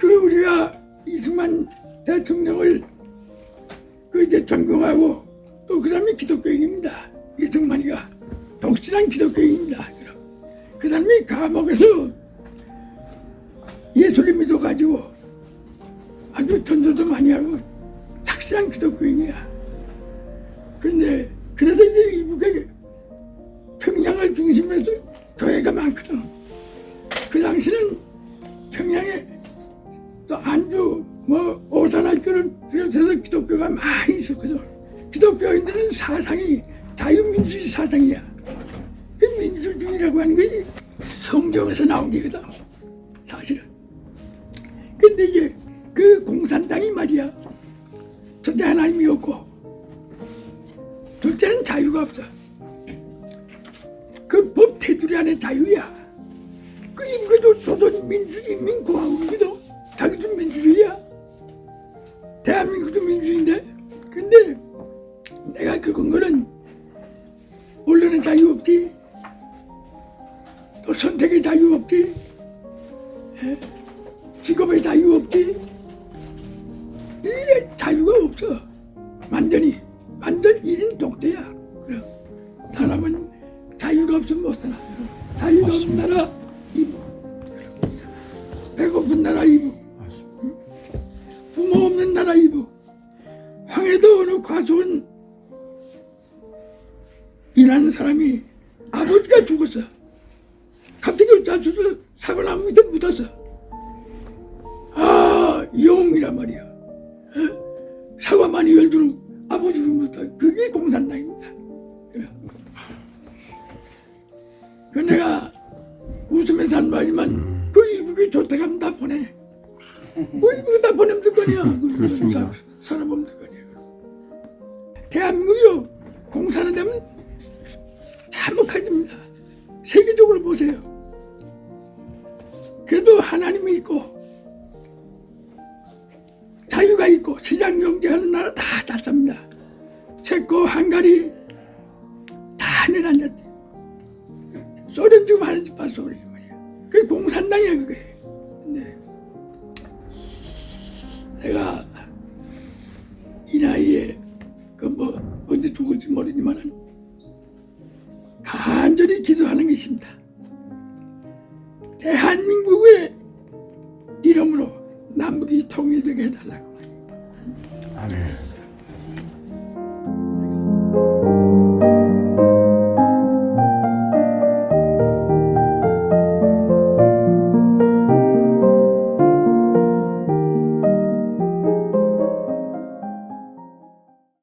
그 우리가 이승만 대통령을 그 이제 존경하고 또그 사람이 기독교인입니다. 이승만이가 독실한 기독교인입니다. 그럼 그 사람이 감옥에서 예수를 믿어 가지고 아주 전도도 많이 하고 착실한 기독교인이야. 근데 그래서 이제 이북에 평양을 중심으로 해서 뭐 오산학교를 비롯해서 기독교가 많이 있었거든. 기독교인들은 사상이 자유민주주의 사상이야. 그 민주주의라고 하는 것이 성경에서 나온 게거든. 사실은. 근데 이제 그 공산당이 말이야. 첫째 하나님이 없고 둘째는 자유가 없어. 그 법 테두리 안에 자유야. 그 이거도 조선 민주 인민공화국이거든. 자기도 민주주의야. 대한민국도 민주주의인데. 근데 내가 그건 거는 언론의 자유 없지. 또 선택의 자유 없지. 예? 직업의 자유 없지. 이게 자유가 없어. 완전히. 완전 1인 독재야. 과수원 일하는 사람이 아버지가 죽었어. 갑자기 자수도 사과나무 밑에 묻었어. 아, 영웅이란 말이야. 어? 사과 많이 열두는 아버지가 묻어. 그게 공산당입니다. 그래. 그 내가 웃으면서 한 말이지만 그 이북이 좋다고 하면 다 보내. 그 이북이 다 보내면 될 거냐. 대한민국이요. 공산화 되면 참혹해집니다. 세계적으로 보세요. 그래도 하나님이 있고 자유가 있고 시장 경제하는 나라 다 잘 삽니다. 체코, 헝가리 다 내려앉았지. 소련 지금 하는 짓 봐, 소련 말이야. 그게 공산당이야, 그게. 될지 모르지만 간절히 기도하는 것입니다. 대한민국의 이름으로 남북이 통일되게 해달라고. 아멘.